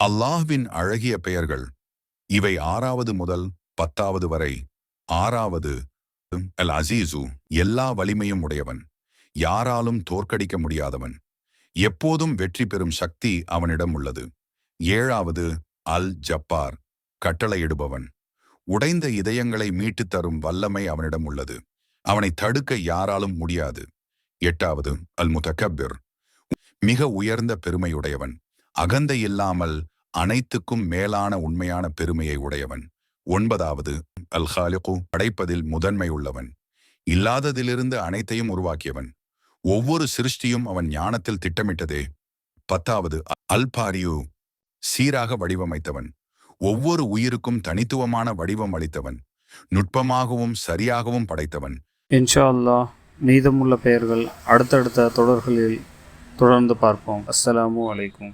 அல்லாஹ்வின் அழகிய பெயர்கள். இவை ஆறாவது முதல் பத்தாவது வரை ஆறாவது அல் அசீசு எல்லா வலிமையும் உடையவன். யாராலும் தோற்கடிக்க முடியாதவன். எப்போதும் வெற்றி பெறும் சக்தி அவனிடம் உள்ளது. ஏழாவது அல் ஜப்பார் கட்டளையிடுபவன். உடைந்த இதயங்களை மீட்டுத் தரும் வல்லமை அவனிடம் உள்ளது. அவனை தடுக்க யாராலும் முடியாது. எட்டாவது அல் முதக்கபிர் மிக உயர்ந்த பெருமையுடையவன். அகந்தை இல்லாமல் அனைத்துக்கும் மேலான உண்மையான பெருமையை உடையவன். ஒன்பதாவது அல் ஹாலிகு படைப்பதில் முதன்மை உள்ளவன். இல்லாததிலிருந்து அனைத்தையும் உருவாக்கியவன். ஒவ்வொரு சிருஷ்டியும் அவன் ஞானத்தில் திட்டமிட்டதே. பத்தாவது அல் பாரியு சீராக வடிவமைத்தவன். ஒவ்வொரு உயிருக்கும் தனித்துவமான வடிவம் அளித்தவன். நுட்பமாகவும் சரியாகவும் படைத்தவன். இன்ஷா அல்லாஹ் மீதமுள்ள பெயர்கள் அடுத்தடுத்த தொடர்களில் தொடர்ந்து பார்ப்போம். அஸ்ஸலாமு அலைக்கும்.